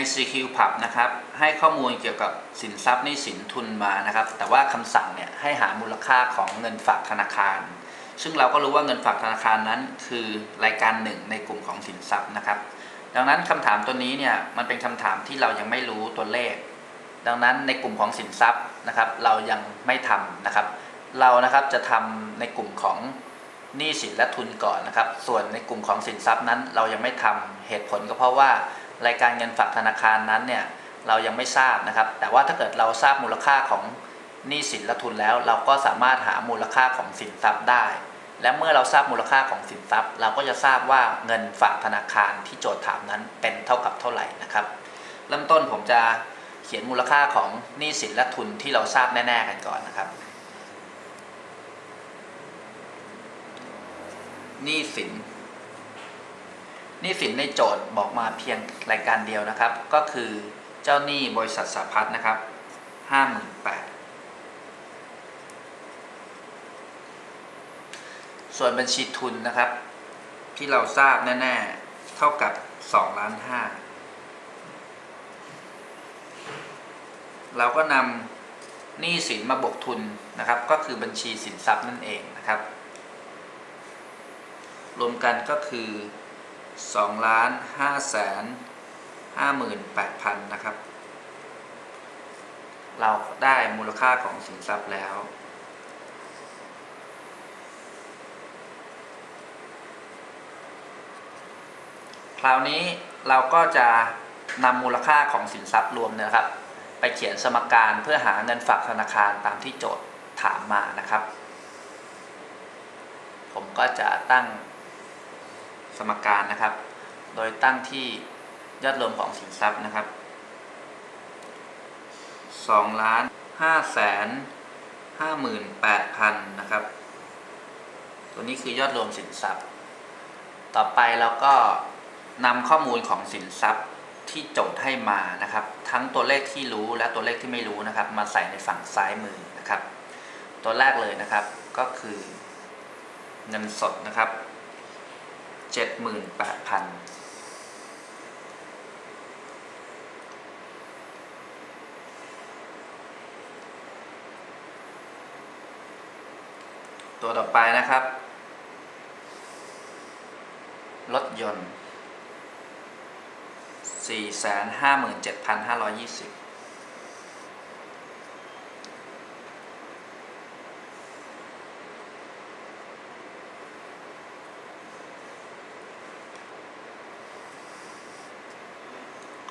ICQ Pub นะครับ ให้ข้อมูลเกี่ยวกับสินทรัพย์นี้สินทุนมานะครับ แต่ว่าคำสั่งเนี่ยให้หามูลค่าของเงินฝากธนาคาร ซึ่งเราก็รู้ว่าเงินฝากธนาคารนั้น คือรายการหนึ่งในกลุ่มของสินทรัพย์นะครับ ดังนั้นคำถามตัวนี้เนี่ยมันเป็นคำถามที่เรายังไม่รู้ตัวเลข ดังนั้นในกลุ่มของสินทรัพย์นะครับ เรายังไม่ทำนะครับ เรานะครับจะทำในกลุ่มของหนี้สินและทุนก่อนนะครับ ส่วนในกลุ่มของสินทรัพย์นั้น เรายังไม่ทำเหตุผลก็เพราะว่า รายการเงินฝากธนาคารนั้นเนี่ยเรายังไม่ทราบนะครับ แต่ว่าถ้าเกิดเราทราบมูลค่าของหนี้สินและทุนแล้ว เราก็สามารถหามูลค่าของสินทรัพย์ได้ และเมื่อเราทราบมูลค่าของสินทรัพย์ เราก็จะทราบว่าเงินฝากธนาคารที่โจทย์ถามนั้นเป็นเท่ากับเท่าไหร่นะครับ เริ่มต้นผมจะเขียนมูลค่าของหนี้สินและทุนที่เราทราบแน่ ๆ กันก่อนนะครับหนี้สิน นี้สินในโจทย์บอกมาเพียงรายการเดียวนะครับ ก็คือเจ้าหนี้บริษัทสาพัฒน์นะครับห้าหมื่นแปดส่วนบัญชีทุนนะครับ ที่เราทราบแน่ๆ เท่ากับ2ล้านห้าเราก็นำหนี้สินมาบวกทุนนะครับ ก็คือบัญชีสินทรัพย์นั่นเองนะครับ รวมกันก็คือ 2ล้าน5แสน58,000 นะครับ เราได้มูลค่าของสินทรัพย์แล้ว คราวนี้เราก็จะนำมูลค่าของสินทรัพย์รวมนะครับ ไปเขียนสมการเพื่อหาเงินฝากธนาคารตามที่โจทย์ถามมานะครับ ผมก็จะตั้ง มการนะครับ โดยตั้งที่ยอดรวมของสินทรัพย์นะครับ2ล้าน5แสน58,000นะครับ ตัวนี้คือยอดรวมสินทรัพย์ ต่อไปเราก็นำข้อมูลของสินทรัพย์ที่โจทย์ให้มานะครับ ทั้งตัวเลขที่รู้และตัวเลขที่ไม่รู้นะครับ มาใส่ในฝั่งซ้ายมือนะครับ ตัวแรกเลยนะครับก็คือเงินสดนะครับ 78,000ตัวต่อไปนะครับ รถยนต์ 457,520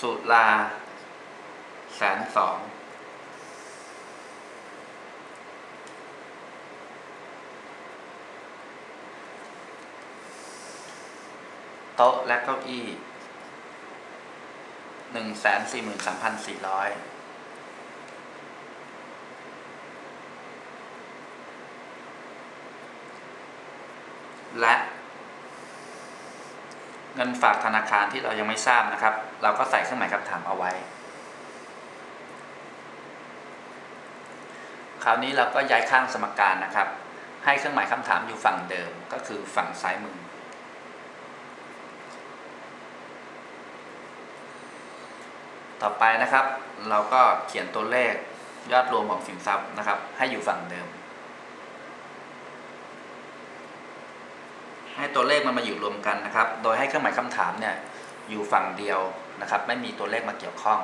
สุลาแสนสองโต๊ะและเก้าอี้หนึ่งแสนสี่หมื่นสามพันสี่ร้อยและ เงินฝากธนาคารที่เรายังไม่ทราบนะครับ เราก็ใส่เครื่องหมายคำถามเอาไว้ คราวนี้เราก็ย้ายข้างสมการนะครับ ให้เครื่องหมายคำถามอยู่ฝั่งเดิมก็คือฝั่งซ้ายมือ ต่อไปนะครับ เราก็เขียนตัวเลขยอดรวมของสินทรัพย์นะครับ ให้อยู่ฝั่งเดิม ให้ตัวเลขมันมาอยู่รวมกันนะครับ โดยให้เครื่องหมายคำถามเนี่ยอยู่ฝั่งเดียวนะครับ ไม่มีตัวเลขมาเกี่ยวข้อง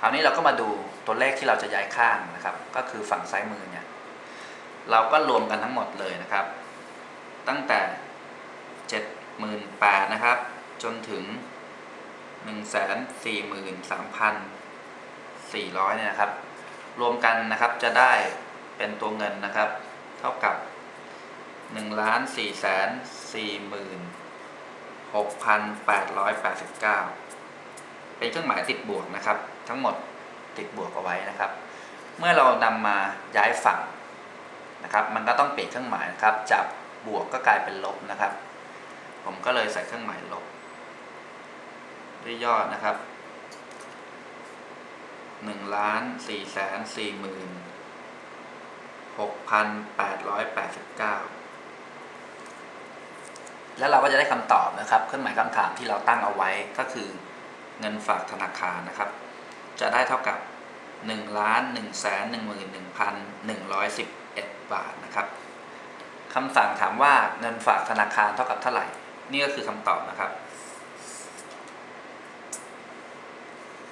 คราวนี้เราก็มาดูตัวเลขที่เราจะย้ายข้างนะครับ ก็คือฝั่งซ้ายมือเนี่ยเราก็รวมกันทั้งหมดเลยนะครับ ตั้งแต่เจ็ดหมื่นแปดนะครับ จนถึงหนึ่งแสนสี่หมื่นสามพันสี่ร้อยเนี่ยนะครับ รวมกันนะครับจะได้เป็นตัวเงินนะครับ เท่ากับ หนึ่งล้านสี่แสนสี่หมื่น6,889เป็นเครื่องหมายติดบวกนะครับ ทั้งหมดติดบวกเอาไว้นะครับ เมื่อเรานำมาย้ายฝั่งนะครับ มันก็ต้องเปลี่ยนเครื่องหมายนะครับ จากบวกก็กลายเป็นลบนะครับ ผมก็เลยใส่เครื่องหมายลบด้วยยอดนะครับหนึ่งล้านสี่แสนสี่หมื่นหกพันแปดร้อยแปดสิบเก้า แล้วเราก็จะได้คำตอบนะครับ เครื่องหมายคำถามที่เราตั้งเอาไว้ก็คือเงินฝากธนาคารนะครับ จะได้เท่ากับหนึ่งล้านหนึ่งแสนหนึ่งหมื่นหนึ่งพันหนึ่งร้อยสิบเอ็ดบาทนะครับคำสั่งถามว่าเงินฝากธนาคารเท่ากับเท่าไหร่ นี่ก็คือคำตอบนะครับ